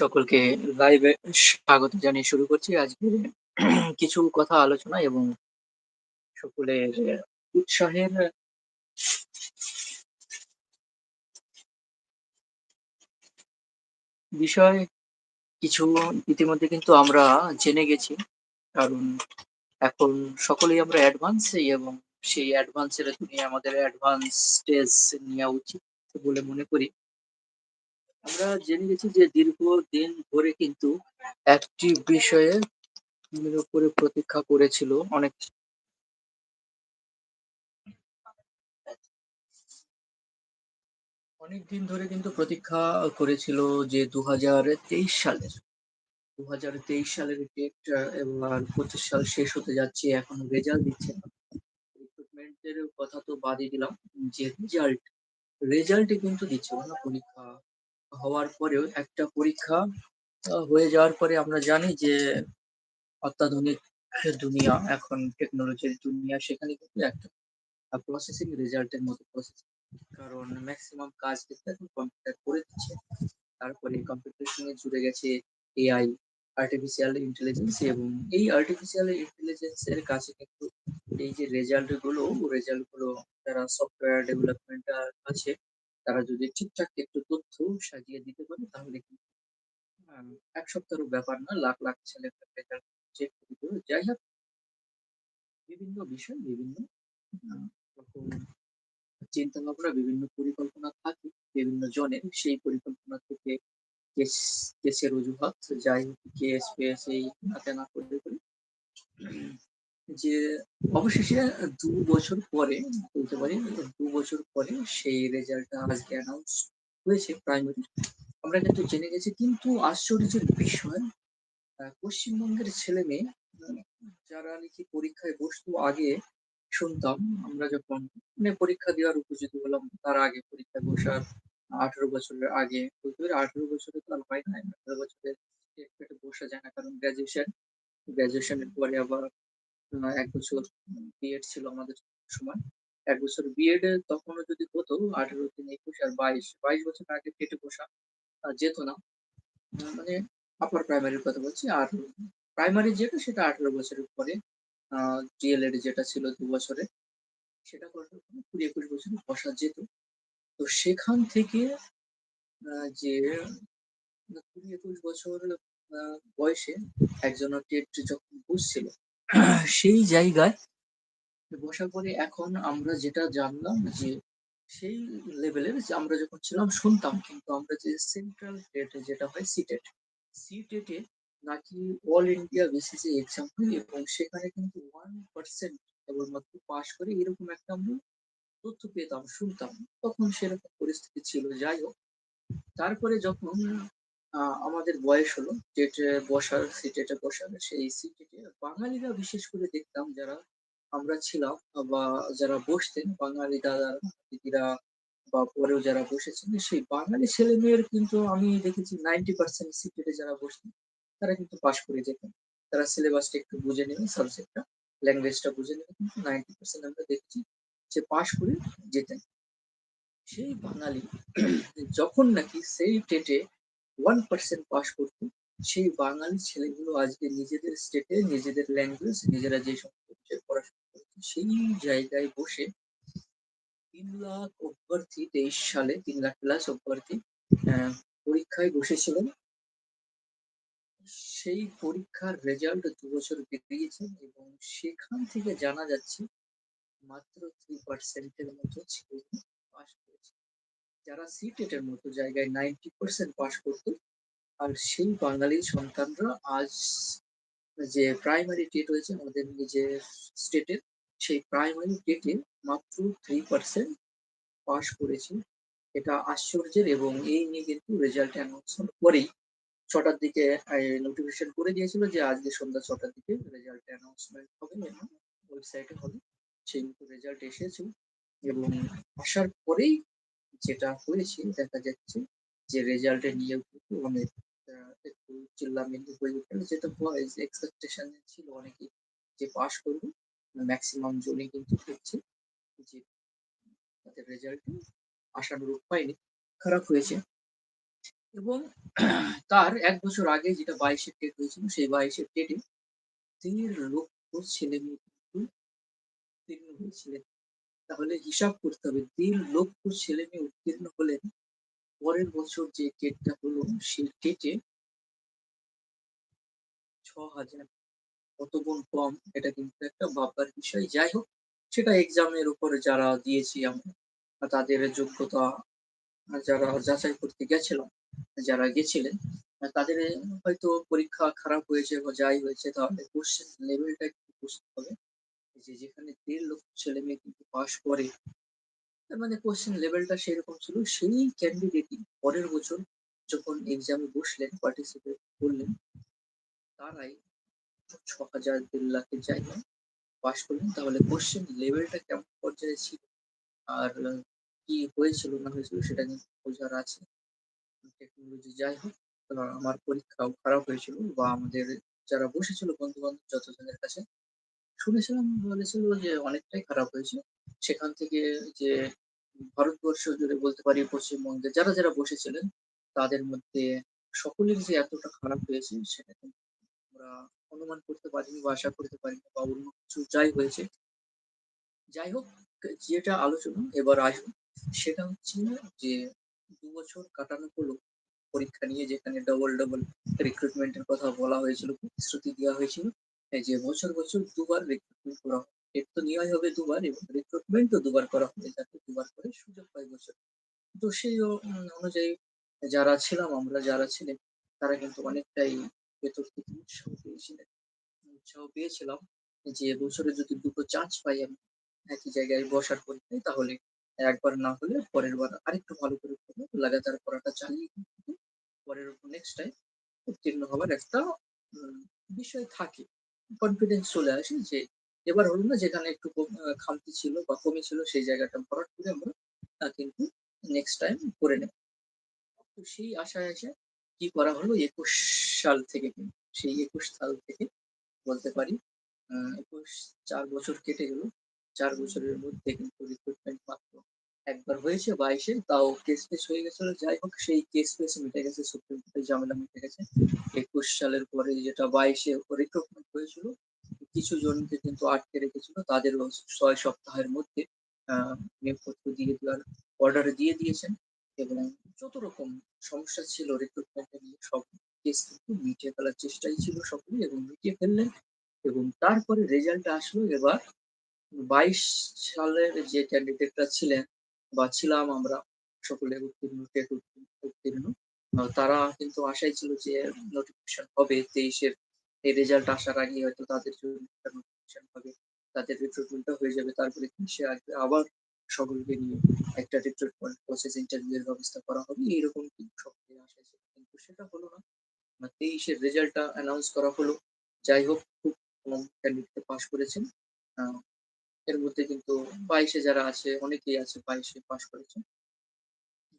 সকলকে লাইভে স্বাগত জানিয়ে শুরু করছি আজকে কিছু কথা আলোচনা এবং সকলের উৎসাহের বিষয়। কিছু ইতিমধ্যে কিন্তু আমরা জেনে গেছি, কারণ এখন সকলেই আমরা অ্যাডভান্স এবং সেই অ্যাডভান্সের দুনিয়া আমাদের অ্যাডভান্স স্টেজ নেওয়া উচিত বলে মনে করি। আমরা জেনে গেছি যে দীর্ঘদিন ধরে কিন্তু একটি বিষয়ে উপরে প্রতীক্ষা করেছিল অনেক অনেক দিন ধরে কিন্তু প্রতীক্ষা করেছিল যে দুহাজার তেইশ সালের দু হাজার তেইশ সালের ডেট এবার পঁচিশ সাল শেষ হতে যাচ্ছে, এখন রেজাল্ট দিচ্ছে। না রিক্রুটমেন্টের কথা তো বাদই দিলাম, যে রেজাল্ট রেজাল্টে কিন্তু দিচ্ছে না পরীক্ষা। হওয়ার পরেও একটা পরীক্ষা হয়ে যাওয়ার পরে আমরা জানি যে অত্যাধুনিক দুনিয়া, এখন টেকনোলজির দুনিয়া, সেখানে কিন্তু একটা প্রসেসিং রেজাল্টের মতো প্রসেস কারণ ম্যাক্সিমাম কাজ কিন্তু এখন কম্পিউটার করে দিচ্ছে। তারপরে কম্পিউটারের সঙ্গে জুড়ে গেছে এআই আর্টিফিশিয়াল ইন্টেলিজেন্স এবং এই আর্টিফিশিয়াল ইন্টেলিজেন্স এর কাছে কিন্তু এই যে রেজাল্টগুলো রেজাল্টগুলো, যারা সফটওয়্যার ডেভেলপমেন্ট আছে তারা যদি ঠিকঠাক একটু তথ্য সাজিয়ে দিতে পারে, তাহলে কিন্তু এক সপ্তাহের ব্যাপার না, লাখ লাখ ছেলে করে যাই হোক, বিভিন্ন বিষয়, বিভিন্ন চিন্তা ভাবনা বিভিন্ন পরিকল্পনা থাকে, বিভিন্ন জনের। সেই পরিকল্পনা থেকে কেসের অজুহাত, যাই হোক, কেস, ফেস, এই হাতে না করতে করে যে অবশেষে দু বছর পরে, বলতে পারি, দু বছর পরে সেই রেজাল্টটা আজকে অ্যানাউন্স হয়েছে প্রাইমারি আমরা কিন্তু জেনে গেছি, কিন্তু আশ্চর্যের বিষয় পশ্চিমবঙ্গের ছেলে মেয়ে, যারা নাকি পরীক্ষায় বসতো আগে শুনতাম, আমরা যখন মানে পরীক্ষা দেওয়ার উপযোগী হলাম, তার আগে পরীক্ষায় বসার আঠারো বছরের আগে, বলতে পারি আঠারো বছরে তো আর হয় না, আঠারো বছরের বসা যায় না, কারণ গ্রাজুয়েশন গ্রাজুয়েশনের পরে আবার এক বছর বিএড ছিল আমাদের সময়। এক বছর বিএড এ তখনও যদি হতো, আঠারো তিন একুশ আর বাইশ বাইশ বছর আগে কেটে বসা যেত না। মানে আপার প্রাইমারির কথা বলছি আর প্রাইমারি যেটা, সেটা আঠারো বছরের পরে ডিএলএড যেটা ছিল দু বছরে, সেটা করার কুড়ি একুশ বছর বসা যেত। তো সেখান থেকে যে কুড়ি একুশ বছর বয়সে একজন টেট যখন বুঝছিল সেই জায়গায় বসার পরে এখন আমরা যেটা জানলাম যে সেই লেভেলের আমরা যখন ছিলাম, শুনতাম কিন্তু আমরা যে সেন্ট্রাল টেট যেটা হয় সিটেট সিটেটে নাকি অল ইন্ডিয়া বেসিসে এক্সাম হয় এবং সেখানে কিন্তু ওয়ান পার্সেন্ট কেবলমাত্র পাশ করে এরকম একটা আমরা তথ্য পেতাম, শুনতাম। তখন সেরকম পরিস্থিতি ছিল। যাই হোক, তারপরে যখন আমাদের বয়স হলো টেটে বসার সিটেটে বসার, সেই সিটেটে বাঙালিরা বিশেষ করে দেখতাম যারা আমরা ছিলাম বা যারা বসতেন, বাঙালি দাদা দিদিরা বা পরেও যারা বসেছেন, সেই বাঙালি ছেলে মেয়ের কিন্তু আমি দেখেছি নাইনটি পার্সেন্ট সিটেটে যারা বসতেন, তারা কিন্তু পাশ করে যেতেন। তারা সিলেবাসটা একটু বুঝে নেবে সাবজেক্টটা ল্যাঙ্গুয়েজটা বুঝে নেবে কিন্তু নাইনটি পার্সেন্ট আমরা দেখছি যে পাশ করে যেতেন। সেই বাঙালি, যখন নাকি সেই টেটে ওয়ান পার্সেন্ট পাশ করতো সেই বাঙালি ছেলেগুলো আজকে নিজেদের স্টেটে নিজেদের ল্যাঙ্গুয়েজ নিজেরা যে সমস্ত পড়াশোনা করছে, সেই জায়গায় বসে তিন লাখ অভ্যর্থী তেইশ সালে, তিন লাখ প্লাস অভ্যর্থী পরীক্ষায় বসেছিলেন। সেই পরীক্ষার রেজাল্ট দু বছর বেরিয়েছে এবং সেখান থেকে জানা যাচ্ছে মাত্র থ্রি পার্সেন্টের মতো ছেলে। যারা সিটেটের মতো জায়গায় নাইনটি পার্সেন্ট পাশ করতো, আর সেই বাঙালি সন্তানরা আজ যে প্রাইমারি টেট হয়েছে আমাদের নিজের স্টেটের সেই প্রাইমারি টেটে মাত্র থ্রি পার্সেন্ট পাশ করেছে। এটা আশ্চর্যের এবং এই নিয়ে কিন্তু রেজাল্ট অ্যানাউন্স পরেই ছটার দিকে নোটিফিকেশন করে দিয়েছিল যে আজকে সন্ধ্যা ছটার দিকে রেজাল্ট অ্যানাউন্সমেন্ট হবে এবং ওয়েবসাইটে হবে। সেই মতো রেজাল্ট এসেছে এবং আসার পরেই যেটা হয়েছে, দেখা যাচ্ছে যে রেজাল্টে নিয়েও কিন্তু অনেক একটু চিল্লামিল্লি হয়ে উঠল যেটা বয়েজ এক্সপেকটেশন ছিল অনেকেই যে পাস করবে ম্যাক্সিমাম জনই কিন্তু হচ্ছে যে তাদের রেজাল্ট আশানুরূপ হয়নি, খারাপ হয়েছে এবং তার এক বছর আগে যেটা ২২ এর টেট হয়েছিল, সেই ২২ এর টেটে ৩ লক্ষ ছেলেমেয়ে কিন্তু উত্তীর্ণ হয়েছিলেন। তাহলে হিসাব করতে হবে ৩ লক্ষ ছেলে মেয়ে উত্তীর্ণ হলেন। পরের বছর যে টেটটা হলো সেই টেটে ছ হাজার কত গুণ কম এটা কিন্তু একটা ভাববার বিষয়। যাই হোক সেটা এক্সামের উপরে যারা দিয়েছি আমরা তাদের যোগ্যতা যারা যাচাই করতে গেছিলাম, যারা গেছিলেন তাদের হয়তো পরীক্ষা খারাপ হয়েছে বা যাই হয়েছে তাহলে কোয়েশ্চেন লেভেলটা একটু বুঝতে হবে। যে যেখানে ১.৫ লক্ষ ছেলে মেয়ে কিন্তু পাস করে তার মানে কোয়েশ্চেন লেভেলটা সেরকম ছিল। সেই ক্যান্ডিডেটই পরের বছর যখন এক্সামে বসলেন, পার্টিসিপেট করলেন তারাই ৬,০০০ ১.৫ লাখের জায়গায় পাস করলেন। তাহলে কোয়েশ্চেন লেভেলটা কেমন পর্যায়ে ছিল আর কি হয়েছিল না হয়েছিল সেটা কিন্তু বোঝার আছে। টেকনোলজি যাই হোক আমার পরীক্ষাও খারাপ হয়েছিল বা আমাদের যারা বসেছিল বন্ধু-বান্ধব যতজনের কাছে শুনেছিলাম বলেছিল যে অনেকটাই খারাপ হয়েছে। সেখান থেকে যে ভারতবর্ষ জুড়ে বলতে পারি পশ্চিমবঙ্গে যারা, যারা বসেছিলেন তাদের মধ্যে সকলের যে এতটা খারাপ হয়েছে সেটা আমরা অনুমান করতে পারিনি বা আশা করতে পারিনি বা অন্য কিছু যাই হয়েছে। যাই হোক যেটা আলোচনা এবার আসবে সেটা হচ্ছে যে ২ বছর কাটানো হলো পরীক্ষা নিয়ে যেখানে ডবল, ডবল রিক্রুটমেন্ট এর কথা বলা হয়েছিল, প্রতিশ্রুতি দেওয়া হয়েছিল। যে বছর, বছর দুবার রিক্রুটমেন্ট করা হবে। টেট তো নেওয়াই হবে দুবার এবং রিক্রুটমেন্টও দুবার করা হবে যাতে দুবার করে সুযোগ পায় বছরে। তো সেই অনুযায়ী যারা ছিলাম আমরা যারা ছিলেন তারা কিন্তু অনেকটাই ভেতর থেকে উৎসাহ পেয়েছিলেন। উৎসাহ পেয়েছিলাম যে বছরে যদি ২ টো চান্স পাই আমি একই জায়গায় বসার পরীক্ষায় তাহলে একবার না হলে পরের বার আরেকটু ভালো করে পড়ব। লাগাতার পড়াটা চালিয়ে পরের নেক্সট টাইম উত্তীর্ণ হবার একটা বিষয় থাকে। কনফিডেন্স চলে আসে যে, এবার হলো না যেখানে একটু খামতি ছিল বা কমি ছিল সেই জায়গাটা ভরাট করে আমরা কিন্তু নেক্সট টাইম করে নেব। তো সেই আশায় আসে কি করা হলো ২১ সাল থেকে কিন্তু, সেই ২১ সাল থেকে বলতে পারি ২১ ৪ বছর কেটে গেল। চার বছরের মধ্যে কিন্তু রিক্রুটমেন্ট একবার হয়েছে বাইশে তাও কেস-ফেস হয়ে গেছিল। যাই হোক, সেই কেস-ফেস মিটে গেছে। সুপ্রিম কোর্টের ঝামেলা মিটে গেছে। ২১ সালের পরে যেটা ২২ এ রিক্রুটমেন্ট হয়েছিল কিছু জনকে কিন্তু আটকে রেখেছিল। তাদের ছয় সপ্তাহের মধ্যে নিয়োগপত্র দিয়ে দেওয়ার অর্ডার দিয়ে দিয়েছেন এবং যত রকম সমস্যা ছিল রিক্রুটমেন্ট নিয়ে, সব কেস কিন্তু মিটিয়ে ফেলার চেষ্টাই ছিল সকলেই এবং মিটিয়ে ফেললেন এবং তারপরে রেজাল্ট আসলো এবার ২২ সালের যে ক্যান্ডিডেটরা ছিলেন বা ছিলাম আমরা সকলে উত্তীর্ণ, টেট উত্তীর্ণ। তারা কিন্তু আশায় ছিল যে নোটিফিকেশন হবে তেইশের এই রেজাল্ট আসার আগেই হয়তো তাদের জন্য একটা নোটিফিকেশন হবে। তাদের রিক্রুটমেন্টটা হয়ে যাবে। তারপরে ৩০ এ আসবে আবার সকলকে নিয়ে একটা রিক্রুটমেন্ট প্রসেস ইন্টারভিউ এর ব্যবস্থা করা হবে। এরকম কিন্তু সকলের আশা ছিল। কিন্তু সেটা হলো না। তেইশের ২৩ এর রেজাল্টটা অ্যানাউন্স করা হলো। যাই হোক খুব কম ক্যান্ডিডেট পাস করেছেন। এর মধ্যে কিন্তু বাইশে যারা আছে অনেকেই আছে ২২ এ পাস করেছেন।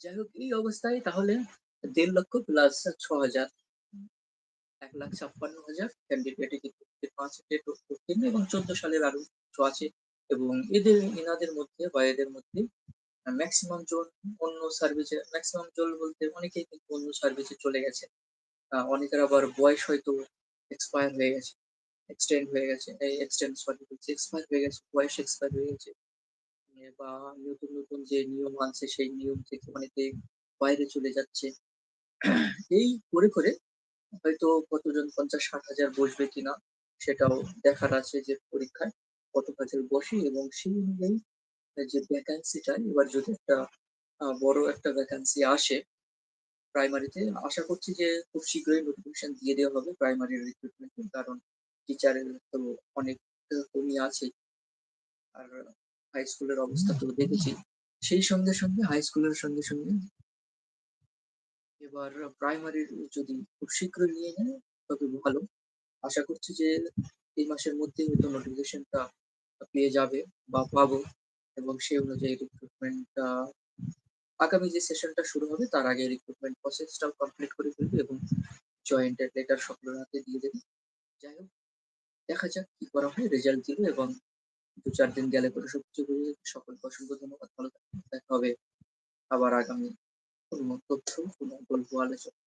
যাই হোক এই অবস্থায় তাহলে দেড় লক্ষ প্লাস ৬,০০০ ১,৫৬,০০০ ক্যান্ডিডেটই কিন্তু ৫ টেট উত্তীর্ণ এবং ১৪ সালের আরও কিছু আছে এবং এদের এনাদের মধ্যে বা এদের মধ্যে ম্যাক্সিমাম জন অন্য সার্ভিসে ম্যাক্সিমাম জন বলতে অনেকেই কিন্তু অন্য সার্ভিসে চলে গেছে। অনেকের আবার বয়স হয়তো এক্সপায়ার হয়ে গেছে। এক্সটেন্ড হয়ে গেছে। এই এক্সটেন্ড সরি এক্সপায়ার হয়ে গেছে। বয়স এক্সপায়ার হয়ে গেছে। বা নতুন, নতুন যে নিয়ম আনছে সেই নিয়ম থেকে অনেকে বাইরে চলে যাচ্ছে। এই করে, করে হয়তো কতজন ৫০-৬০ হাজার বসবে কিনা সেটাও দেখার আছে যে পরীক্ষায় কত হাজার বসে এবং সেই অনুযায়ী যে ভ্যাকান্সিটা এবার যদি একটা বড় একটা ভ্যাকান্সি আসে প্রাইমারিতে আশা করছি যে খুব শীঘ্রই নোটিফিকেশন দিয়ে দেওয়া হবে প্রাইমারি রিক্রুটমেন্ট এর কারণ টিচারের তো অনেক আ কমই আছে। আর হাই স্কুলের অবস্থা তো দেখেছি। সেই সঙ্গে, সঙ্গে হাই স্কুলের সঙ্গে, সঙ্গে এবার প্রাইমারির যদি খুব শীঘ্রই নিয়ে নেয় তবে ভালো। আশা করছি যে এই মাসের মধ্যেই হয়তো নোটিফিকেশনটা পেয়ে যাবে বা পাবো এবং সেই অনুযায়ী রিক্রুটমেন্টটা আগামী যে সেশনটা শুরু হবে তার আগে রিক্রুটমেন্ট প্রসেসটাও কমপ্লিট করে ফেলবে এবং জয়েন্টের লেটার সকলের হাতে দিয়ে দেবে। যাই হোক দেখা যাক কি করা হয় রেজাল্ট দিলো এবং ২-৪ দিন গেলে পরে সবকিছু বুঝে। সকলকে অসংখ্য ধন্যবাদ। ভালো থাকবেন। দেখা হবে আবার আগামী কোনো তথ্য, কোনো গল্প আলোচনা